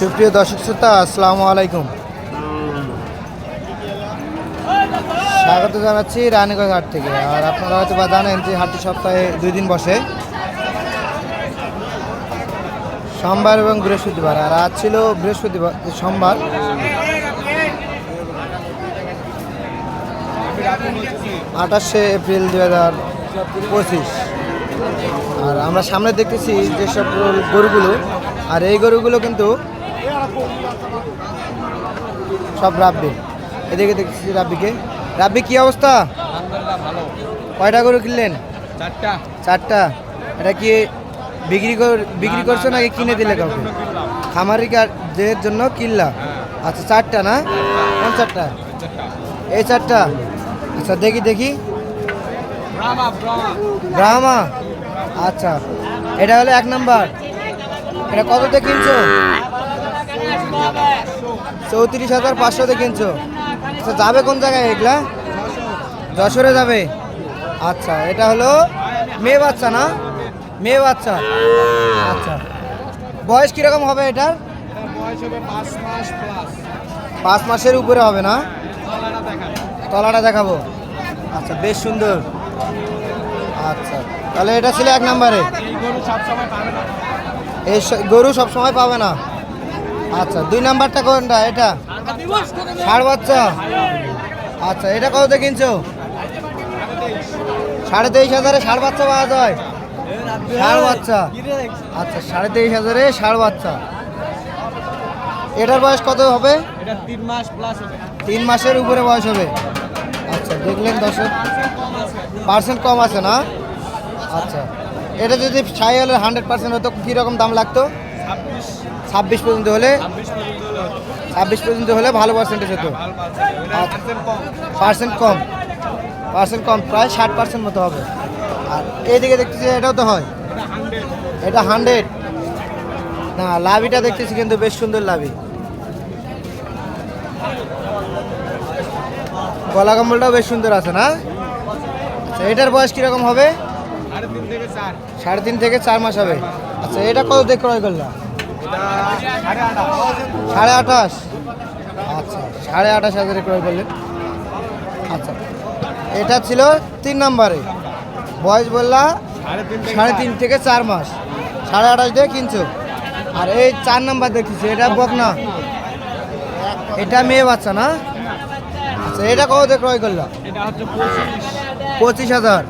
সুপ্রিয় দর্শক শ্রোতা, আসসালামু আলাইকুম। স্বাগত জানাচ্ছি রানীগঞ্জ হাট থেকে। আর আপনারা হয়তো বা জানেন যে হাটটি সপ্তাহে দুই দিন বসে। সোমবার এবং বৃহস্পতিবার। আর আজ ছিল বৃহস্পতিবার, সোমবার। আঠাশে এপ্রিল দু হাজার পঁচিশ। আর আমরা সামনে দেখতেছি যেসব গরুগুলো। আর এই গরুগুলো কিন্তু সব রাব্বি। এদিকে দেখতেছি রাব্বিকে। রাব্বি কি অবস্থা? আলহামদুলিল্লাহ ভালো। কয়টা গরু কিনলেন? চারটা। চারটা। এটা কি বিক্রি কর বিক্রি করছ নাকি কিনে দিলে কাউকে? খামারি দের জন্য কিনলা? আচ্ছা চারটা না? কোন চারটা? এই চারটা? আচ্ছা দেখি দেখি। ব্রাহ্মা? আচ্ছা। এটা হলো এক নাম্বার। এটা কততে কিনছো? চৌত্রিশ হাজার পাঁচশোতে কিনছো। আচ্ছা যাবে কোন জায়গায় এগুলা? যশোরে যাবে। আচ্ছা এটা হলো মেয়ে বাচ্চা না? মেয়ে বাচ্চা। আচ্ছা বয়স কীরকম হবে এটার? পাঁচ মাসের উপরে হবে না? তলাটা দেখাবো। আচ্ছা বেশ সুন্দর। আচ্ছা তাহলে এটা ছিল এক নম্বরে। এই গরু সবসময় পাবে না। আচ্ছা দুই নাম্বারটা কোনটা? এটা? ষাড় বাচ্চা। আচ্ছা এটা কততে কিনছো? সাড়ে তেইশ হাজারে ষাড় বাচ্চা পাওয়া যায়। ষাড় বাচ্চা। আচ্ছা সাড়ে তেইশ হাজারে ষাড় বাচ্চা। এটার বয়স কত হবে? তিন মাস প্লাস তিন মাসের উপরে বয়স হবে। আচ্ছা দেখলেন দর্শক। পার্সেন্ট কম আছে না? আচ্ছা এটা যদি সাই হলে হান্ড্রেড পার্সেন্ট হতো কীরকম দাম লাগতো? ছাব্বিশ পর্যন্ত হলে, ছাব্বিশ পর্যন্ত হলে ভালো পার্সেন্টেজ হতো। পার্সেন্ট কম। পার্সেন্ট কম, প্রায় ষাট পার্সেন্ট মতো হবে। আর এইদিকে দেখতেছি এটাও তো হয়। এটা হান্ড্রেড না, লাভিটা দেখতেছি কিন্তু বেশ সুন্দর লাভি। গলা কম্বলটাও বেশ সুন্দর আছে না? আচ্ছা এটার বয়স কীরকম হবে? সাড়ে তিন থেকে চার। মাস হবে। আচ্ছা এটা কত দিয়ে ক্রয় করলাম সাড়ে আঠাশ। আচ্ছা সাড়ে আঠাশ হাজারে ক্রয় করলেন। আচ্ছা এটা ছিল তিন নম্বরে। বয়স বললা সাড়ে তিন থেকে চার। মাস। সাড়ে আঠাশ দিয়ে কিনছো। আর এই চার নাম্বার দেখতেছি এটা বকনা। এটা মেয়ে বাচ্চা না? আচ্ছা এটা কত দিয়ে ক্রয় করলাম পঁচিশ হাজার।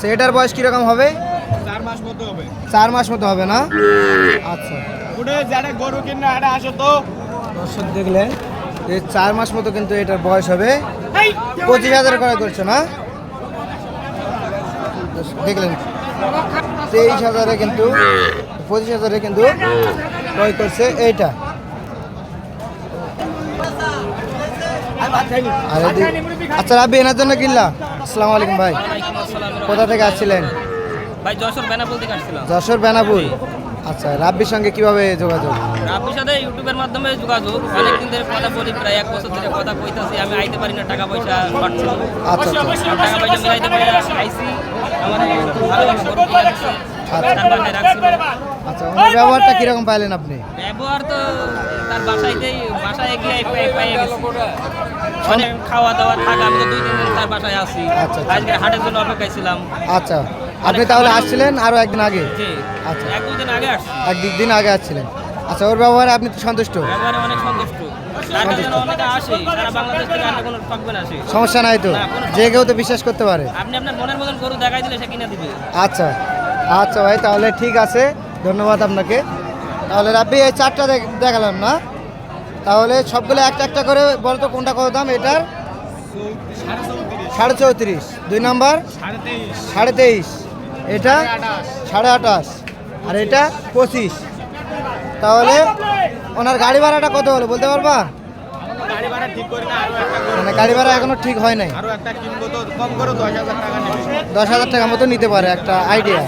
আচ্ছা এটার বয়স কীরকম হবে? চার মাস মতো হবে। চার মাস মতো হবে না? আচ্ছা। যারা গরু কিনে এটা আসো তো। দর্শক দেখলেন যে চার মাস মতো কিন্তু এটার বয়স হবে। পঁচিশ হাজার ক্রয় করছ না? দেখলেন তেইশ হাজারে কিন্তু পঁচিশ হাজারে কিন্তু ক্রয় করছে এইটা। আচ্ছা রাবি এনার জন্য কিনলা? আসসালামু আলাইকুম ভাই। কোথা থেকে আসছিলেন? ভাই যশোর বেনাপুল থেকে আসছিলাম। যশোর বেনাপুর। আচ্ছা রাব্বির সঙ্গে কীভাবে যোগাযোগ? রাব্বির সাথে ইউটিউবের মাধ্যমে যোগাযোগ। অনেকদিন ধরে কথা বলি প্রায় এক বছর ধরে কথা কইতাছি আমি আইতে পারি না টাকা পয়সা আচ্ছা আচ্ছা। টাকা পয়সা মিলাইতে পারি না আইসি আমার ভালো কিনে আচ্ছা। রাখছি। আচ্ছা ওনার ব্যবহারটা কীরকম পাইলেন আপনি? ব্যবহার তো তার বাসায়তেই বাসায় গিয়ে পেয়ে গেছি। খাওয়া দাওয়া থাকা আমি তো দুই দিন তার বাসায় আছি। আচ্ছা, আচ্ছা। আজকে হাটের জন্য অপেক্ষায় ছিলাম। আচ্ছা আপনি তাহলে আসছিলেন আরও একদিন আগে? আচ্ছা। এক দুদিন আগে আসছি। এক দিন আগে আসছিলেন। আচ্ছা ওর ব্যবহারে আপনি তো সন্তুষ্ট? ব্যবহারে অনেক সন্তুষ্ট। আর সমস্যা নাই তো? যে কেউ তো বিশ্বাস করতে পারে। আপনি আপনার মনের মতন গরু দেখাই দিলে সে কিনে দিবে। আচ্ছা আচ্ছা ভাই তাহলে ঠিক আছে। ধন্যবাদ আপনাকে। তাহলে রাব্বি, এই চারটা দেখ- দেখালাম না। তাহলে সবগুলো একটা একটা করে বলতো কোনটা কত দাম এটার? সাড়ে চৌত্রিশ। দুই নম্বর? সাড়ে তেইশ। এটা? সাড়ে আঠাশ। আর এটা পঁচিশ। তাহলে ওনার গাড়ি ভাড়াটা কত হলো বলতে পারবা? গাড়ি ভাড়া ঠিক করি না আরও একটা মানে গাড়ি ভাড়া এখনও ঠিক হয় নাই। আরও একটা কিনবো তো কম করে দশ হাজার টাকা নেবে। দশ হাজার টাকা মতো নিতে পারে একটা আইডিয়া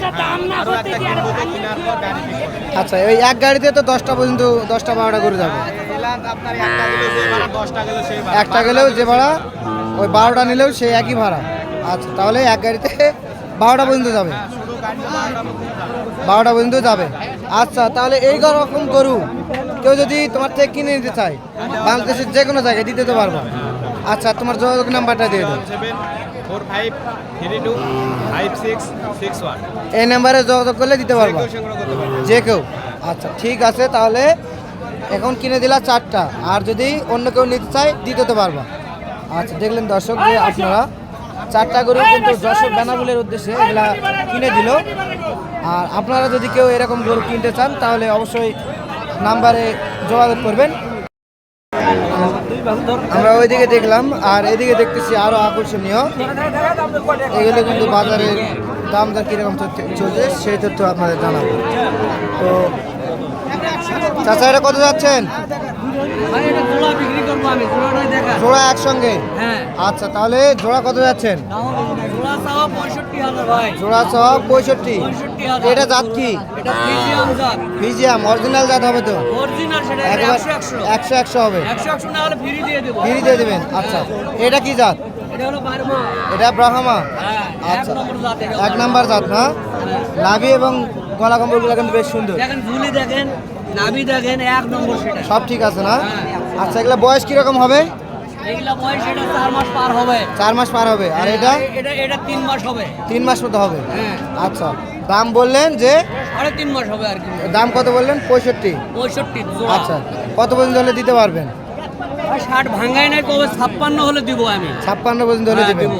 আরও একটা কিনবো তো কেনার পর গাড়ি আচ্ছা ওই এক গাড়িতে তো দশটা পর্যন্ত দশটা বারোটা করে যাবে। একটা গেলেও যে ভাড়া ওই বারোটা নিলেও সেই একই ভাড়া। আচ্ছা তাহলে এক গাড়িতে বারোটা পর্যন্ত যাবে। বারোটা যাবে। বারোটা পর্যন্ত যাবে। আচ্ছা তাহলে এই রকম গরু কেউ যদি তোমার থেকে কিনে নিতে চায় বাংলাদেশের যে কোনো জায়গায় দিতে তো পারবা। আচ্ছা তোমার যোগাযোগ নাম্বারটা দিয়ে দাও। এই নাম্বারে যোগাযোগ করলে দিতে পারবা। কেউ সংগ্রহ করতে পারবে। যে কেউ। আচ্ছা ঠিক আছে তাহলে এখন কিনে দিলা চারটা। আর যদি অন্য কেউ নিতে চায় দিতে তো পারবা। আচ্ছা দেখলেন দর্শক যে আপনারা চারটা গরু কিন্তু যশোর বেনাগুলের উদ্দেশ্যে এগুলা কিনে দিল। আর আপনারা যদি কেউ এরকম গরু কিনতে চান তাহলে অবশ্যই নাম্বারে যোগাযোগ করবেন। আমরা ওইদিকে দেখলাম আর এদিকে দেখতেছি আরও আকর্ষণীয়। এগুলো কিন্তু বাজারের দাম দর কীরকম চলছে- সেই তথ্য আপনাদের জানাব। তো চাচা এটা কত যাচ্ছেন? জোড়া একসঙ্গে? হ্যাঁ। আচ্ছা তাহলে জোড়া কত যাচ্ছেন? জোড়া সহ পঁয়ষট্টি। এটা জাত কি? ফিজিয়াম অরিজিনাল জাত হবে তো? একশো একশো। হবে। ফ্রি দিয়ে দেবেন? আচ্ছা। এটা কি জাত? এটা ব্রাহ্মা? হ্যাঁ এক আচ্ছা। নম্বর জাত এটা। এক নাম্বার জাত না? লাভি এবং গলা কম্বলগুলো কিন্তু বেশ সুন্দর। দেখেন নাভি দেখেন এক নম্বর সব ঠিক আছে না? আচ্ছা এগুলো বয়স কীরকম হবে? এগুলা বয়স এটা চার মাস পার হবে। চার মাস পার হবে। আর এটা? এটা এটা তিন মাস হবে। তিন মাস মতো হবে? হ্যাঁ। আচ্ছা দাম বললেন যে? তিন মাস হবে আর কি। দাম কত বললেন? পঁয়ষট্টি। পঁয়ষট্টি আচ্ছা কত পর্যন্ত হলে দিতে পারবেন? ষাট ভাঙাই নাই কবে ছাপ্পান্ন হলে দিব আমি। ছাপ্পান্ন পর্যন্ত হলে হ্যাঁ, দিব।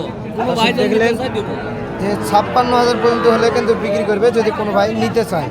যে ছাপ্পান্ন হাজার পর্যন্ত হলে কিন্তু বিক্রি করবে যদি কোনো ভাই নিতে চায়।